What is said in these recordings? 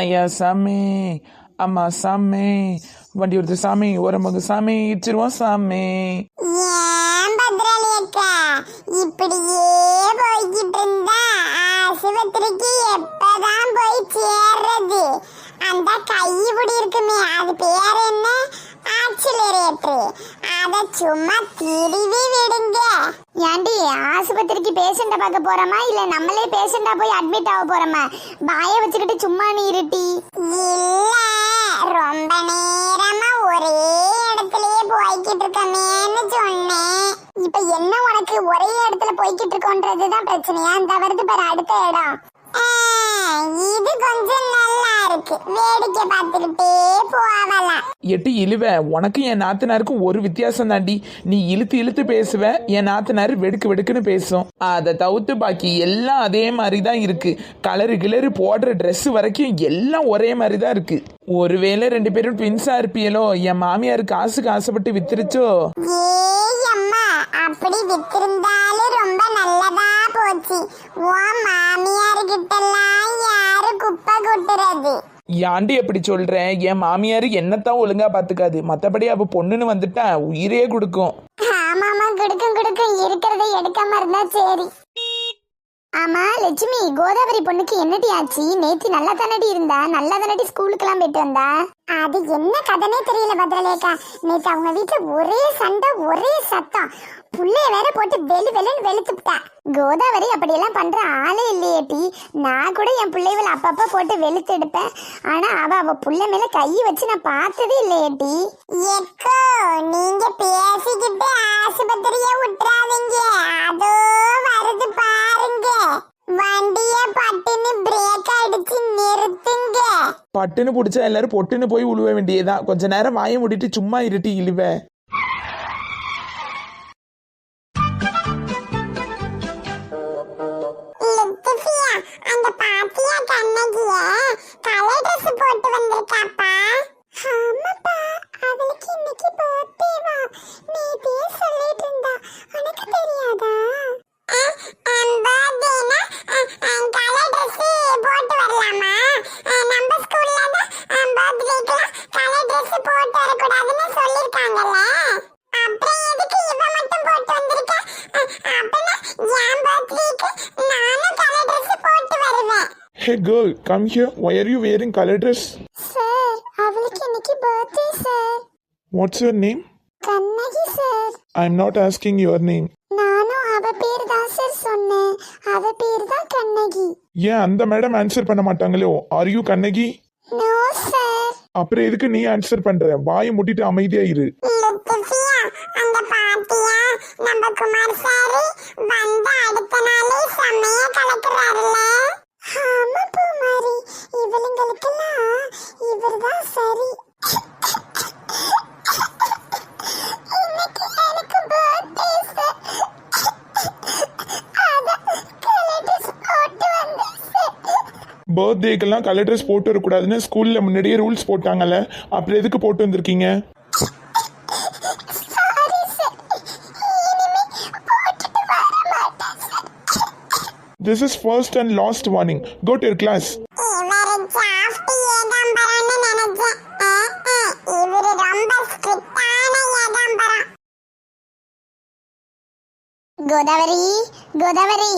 ஐயா சாமி அம்மா சாமி வண்டி வருது சாமி ஓரமாக சாமி. இச்சிருவோம் சாமி இப்படியே போய்கிட்டு இருந்தா ஆஸ்பத்திரிக்கு எப்பதான் போய் சேர்றது? அந்த கைப்பிடி இருக்குமே அது பேர் என்ன? ஆக்சிலரேட்டர் அத சும்மா திருவி விடுங்க. ஆஸ்பத்திரிக்கு பேஷண்ட்டை பார்க்க போறோமா? இல்ல நம்மளே பேஷண்டா போய் அட்மிட் ஆக போறோமா? பாய வச்சுக்கிட்டு சும்மா நீ இருட்டி. இல்ல ரொம்ப நேரமா ஒரே இடத்துலயே போய்கிட்டு இருக்கமேன்னு சொன்னேன். இப்ப என்ன உனக்கு ஒரே இடத்துல போய்கிட்டு இருக்கோன்றதுதான் பிரச்சனையா? இந்த வருது பாரு அடுத்த இடம். இது கொஞ்சம் நல்லா இருக்கு. வேடிக்கை பார்த்துக்கிட்டே போகலாம் எட்டு இழுவ. உனக்கும் என் நாத்தனாருக்கும் ஒரு வித்தியாசம் தாண்டி. நீ இழுத்து இழுத்து பேசுவ. என் நாத்தனார் வெடுக்கு வெடுக்குன்னு பேசும். அதை தவிர்த்து பாக்கி எல்லாம் அதே மாதிரி தான் இருக்கு. கலரு கிளறு போடுற Dress வரைக்கும் எல்லாம் ஒரே மாதிரி தான் இருக்கு. ஒருவேளை ரெண்டு பேரும் ட்வின்ஸா இருப்பியலோ? என் மாமியார் காசுக்கு ஆசைப்பட்டு வித்துருச்சோ? அப்படி வித்திருந்தாலும் ரொம்ப நல்லதா போச்சு. உன் மாமியார் கிட்டலாம் யாரு குப்பை கொட்டுறது? யாண்டி எப்படி சொல்றேன் என் மாமியார் என்னத்தான் ஒழுங்கா பாத்துக்காது. மத்தபடி அவ பொண்ணுன்னு வந்துட்டா உயிரே கொடுக்கும். ஆமாமா கிடுக்கும் கிடுக்கும். இருக்கிறத எடுக்காம இருந்தா சரி. ஆமா லட்சுமி கோதாவரி பொண்ணுக்கு என்னடி ஆச்சு? நேத்து நல்லா தானடி இருந்தா? நல்லா தானடி ஸ்கூலுக்கெல்லாம் போயிட்டு வந்தா? அது என்ன கதனே தெரியல பத்ரலேக்கா நேற்று அவங்க வீட்டுல ஒரே சண்டை ஒரே சத்தம். புள்ளைய வேற போட்டு வெளு வெளுன்னு வெளுத்துட்டா கோதாவரி அப்படியெல்லாம் பண்ற ஆளே இல்லையேட்டி நான் கூட என் பிள்ளைகளை அப்பப்ப போட்டு வெளுத்து எடுப்பேன். ஆனா அவ அவ புள்ள மேல கை வச்சு நான் பார்த்ததே இல்லையேட்டி எக்கோ நீங்க பேசிக்கிட்டு ஆஸ்பத்திரியை விட்டுறாதீங்க. அதோ வருது பாருங்க. வண்டிய பட்டுன்னு பிரேக் அடிச்சு நிறுத்துங்க. பட்டுன்னு பிடிச்சா எல்லாரும் பொட்டுன்னு போய் உழுவ வேண்டியதான் கொஞ்ச நேரம் வாய மூடிட்டு சும்மா இருட்டி இழுவ. போட்டு வரக்கூடாதுன்னு சொல்லிருக்காங்கல்ல அப்புறம் எதுக்கு இவ மட்டும் போட்டு வந்திருக்க? அப்பனா என் பர்த்டேக்கு நானும் கலர் ட்ரெஸ் போட்டு வருவேன். Hey girl come here why are you wearing colour dress sir அவளுக்கு இன்னைக்கு birthday sir what's your name Kannagi sir I am not asking your name நானும் அவ பேர் தான் சார் சொன்னேன். அவ பேர் தான் கண்ணகி. ஏன் அந்த மேடம் ஆன்சர் பண்ண மாட்டாங்களோ? Are you Kannagi? No sir அப்புறம் எதுக்கு நீ ஆன்சர் பண்ற? வாயை முட்டிட்டு அமைதியா இரு. பர்த்டேக்கெல்லாம் கலர் ட்ரெஸ் போட்டு வரக்கூடாதுன்னு ஸ்கூல்ல முன்னாடியே ரூல்ஸ் போட்டாங்கல்ல. அப்புறம் எதுக்கு போட்டு வந்திருக்கீங்க? This is first and last warning go to your class Godavari ஜாஸ்தி ஏகாம்பரம்னு நினைச்சேன் ஆ, ஆ, இவரு ரொம்ப ஸ்ட்ரிக்டான ஏகாம்பரம் கோதாவரி கோதாவரி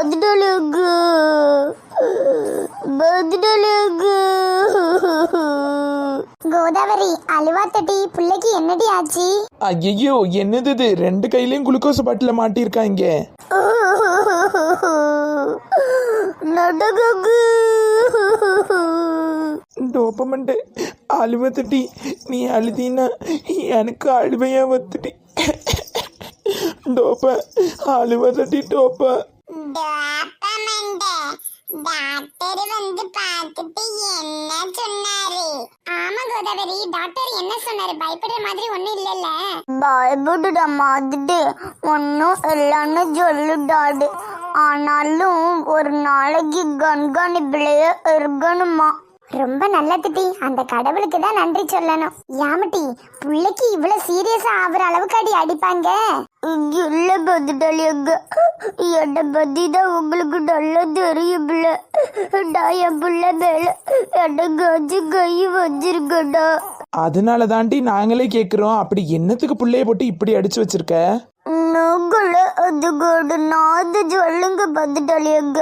பத்டலுகு பத்டலுகு கோதாவரி அழுவா தட்டி பிள்ளைக்கு என்னடி ஆச்சு? ஐயோ என்னது இது? ரெண்டு கையிலயும் குளுக்கோஸ் பாட்டில மாட்டியிருக்காங்க. நடகுகு. டோப்பமண்டு அழுவ தட்டி நீ அழுதினா எனக்கு அழுவையா வந்துட்டி. டோப்ப அழுவ தட்டி டோப்ப டாப்பமண்டே டாக்டர் வந்து பார்த்துட்டு என்ன சொன்னாரு? ஆமா கோதாவரி டாக்டர் என்ன சொன்னாரு? பயப்படுற மாதிரி ஒண்ணும் இல்லல்ல. பயப்படுற மாதிரி ஒன்னும் இல்லைன்னு சொல்லுடாடு ஆனாலும் ஒரு நாளைக்கு கண்காணிப்புலயே இருக்கணுமா? ரொம்ப நல்லதுடி அந்த கடவுளுக்கு தான் நன்றி சொல்லணும். யாமட்டி புள்ளைக்கு இவ்வளவு சீரியஸா ஆகுற அளவுக்கு அடி அடிப்பாங்க? இல்ல பதுடலி அங்க. என்னை பத்தி தான் உங்களுக்கு நல்லா தெரியும்ல. நான் என் பிள்ளை மேல எனக்கு அஞ்சு கை வச்சிருக்கடா அதனால தாண்டி நாங்களே கேட்குறோம் அப்படி என்னத்துக்கு பிள்ளைய போட்டு இப்படி அடிச்சு வச்சிருக்க? நாங்கள அதுக்கோட நாது சொல்லுங்க பந்துட்டாளியங்க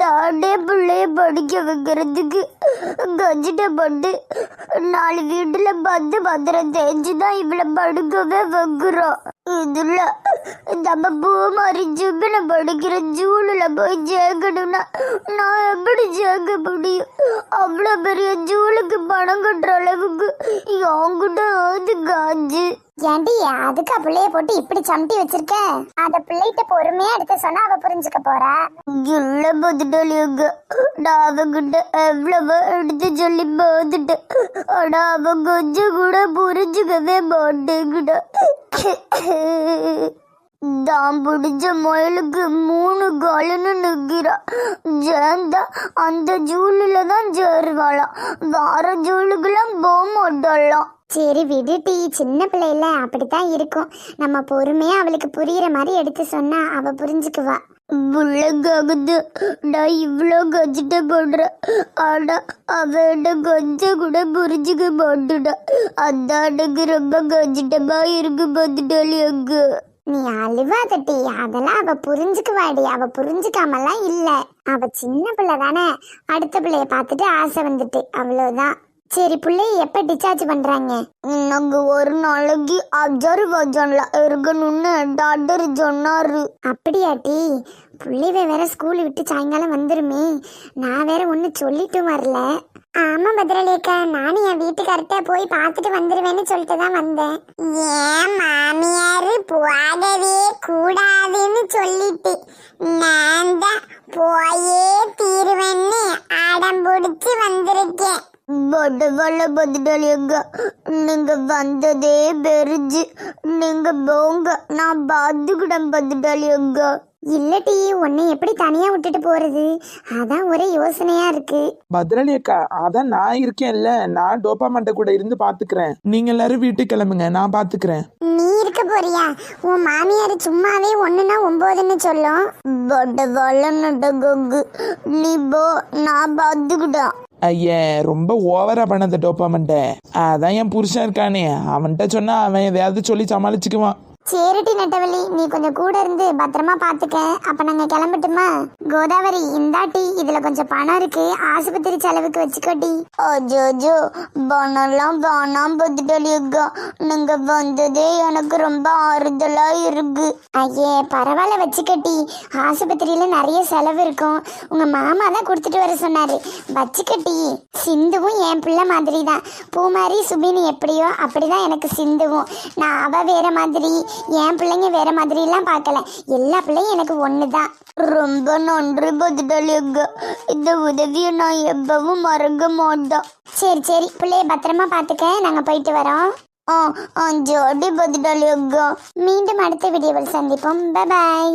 நானே பிள்ளைய படிக்க வைக்கிறதுக்கு கஞ்சிட்டப்பட்டு நாலு வீட்டுல பந்து பத்திரம் தேஞ்சு தான் இவளை படுக்கவே வைக்கிறோம். இதுல நம்ம பூ மாதிரி ஜிப்பின படிக்கிற ஜூலில் போய் சேர்க்கணும்னா நான் எப்படி சேர்க்க முடியும்? அவ்வளோ பெரிய ஜூலுக்கு பணம் கட்டுற அளவுக்கு என்கிட்ட அது காஞ்சு. ஏண்டி அதுக்கு பிள்ளைய போட்டு இப்படி சம்பி வச்சிருக்க? அத பிள்ளைகிட்ட பொறுமையா எடுத்து சொன்னா அவ புரிஞ்சுக்க போறா? இல்ல பத்துட்டாளியங்க நான் அவங்கிட்ட எவ்வளவோ எடுத்து சொல்லி பார்த்துட்டேன். ஆனா அவ கொஞ்சம் கூட புரிஞ்சுக்கவே மாட்டேங்கிட்ட தான் பிடிச்ச முயலுக்கு மூணு காலுன்னு நிக்கிறா. ஜேந்தா அந்த ஜூலில் தான் சேருவாளாம் வார ஜூலுக்கெல்லாம் போக மாட்டாளாம் சரி விடுட்டி சின்ன பிள்ளைல அப்படித்தான் இருக்கும். நம்ம பொறுமையா அவளுக்கு புரிகிற மாதிரி எடுத்து சொன்னா அவ புரிஞ்சுக்குவா. புள்ளக்காகுது நான் இவ்வளோ கஷ்டப்படுறேன் ஆனா அவட கொஞ்சம் கூட புரிஞ்சுக்க மாட்டுடான் அந்த அண்ணனுக்கு ரொம்ப கஷ்டமா இருக்கு பார்த்துட்டாள் எங்க நீ அழுவாதட்டி அதெல்லாம் அவ புரிஞ்சுக்குவாடி. அவ புரிஞ்சுக்காமலாம் இல்ல. அவ சின்ன பிள்ளை தானே. அடுத்த பிள்ளைய பார்த்துட்டு ஆசை வந்துட்டு அவ்வளவுதான். சரி பிள்ளைய எப்ப டிஸ்சார்ஜ் பண்றாங்க? நாங்க ஒரு நாளைக்கு அப்சர்வேஷன்ல இருக்கணும்னு டாக்டர் சொன்னாரு. அப்படியாட்டி பிள்ளைவ வேற ஸ்கூல் விட்டு சாயங்காலம் வந்துருமே. நான் வேற ஒன்னு சொல்லிட்டும் வரல. ஆமா பத்ரலேக்கா நானும் என் வீட்டுக்கார்ட்ட போய் பார்த்துட்டு வந்துருவேன்னு சொல்லிட்டு தான் வந்தேன். ஏன் மாமியார் போகவே கூடாதுன்னு சொல்லிட்டு. நான் தான் போயே தீருவேன்னு அடம் பிடிச்சி வந்திருக்கேன். பட்டவல்ல பதிடலியங்க நீங்க வந்ததே பெருஜு நீங்க போங்க. நான் பாத்துக்கிட்டேன் பதிடலியங்க இல்லடி உன்னை எப்படி தனியா விட்டுட்டு போறது? அதான் ஒரே யோசனையா இருக்கு. பத்ராளி அக்கா அதான் நான் இருக்கேன்ல. நான் டோப்பாமண்ட கூட இருந்து பாத்துக்கிறேன். நீங்க எல்லாரும் வீட்டுக்கு கிளம்புங்க. நான் பாத்துக்கிறேன். நீ இருக்க போறியா? உன் மாமியார் சும்மாவே ஒண்ணுன்னா ஒன்பதுன்னு சொல்லும். பட்டவல்ல நடக்கு நீ போ. நான் பாத்துக்கிட்டேன் ஐயே ரொம்ப ஓவரா பண்ணது டோப்பாமன்ட்ட அதான் என் புருஷன் இருக்கானே. அவன்கிட்ட சொன்னா அவன் எதையாவது சொல்லி சமாளிச்சுக்குவான். சேரிட்டி நெட்டவள்ளி நீ கொஞ்சம் கூட இருந்து பத்திரமா பாத்துக்க. அப்ப நாங்க கிளம்பட்டுமா? கோதாவரி இந்தாட்டி இதுல கொஞ்சம் பணம் இருக்கு. ஆஸ்பத்திரி செலவுக்கு வச்சுக்கோட்டி அஜோஜோ பணம்லாம் வேணாம் பத்துட்டலியக்கா நீங்க வந்ததே எனக்கு ரொம்ப ஆறுதலா இருக்கு. ஐயே பரவாயில்ல வச்சுக்கட்டி ஆஸ்பத்திரியில நிறைய செலவு இருக்கும். உங்க மாமா தான் கொடுத்துட்டு வர சொன்னாரு. வச்சுக்கட்டி சிந்துவும் என் பிள்ளை மாதிரி தான் பூமாரி சுபினி எப்படியோ அப்படிதான் எனக்கு சிந்துவும். நான் அவ வேற மாதிரி. என் பிள்ளைங்க வேற மாதிரி எல்லாம் பார்க்கல. எல்லா பிள்ளையும் எனக்கு ஒண்ணுதான். ரொம்ப நன்றி பதிடலியங்க இந்த உதவியை நான் எப்பவும் மறக்க மாட்டோம் சரி சரி. பிள்ளைய பத்திரமா பார்த்துக்க. நாங்க போயிட்டு வரோம். ஆ ஆ ஜோடி பதிடலியங்க மீண்டும் அடுத்த வீடியோவில் சந்திப்போம். பாய்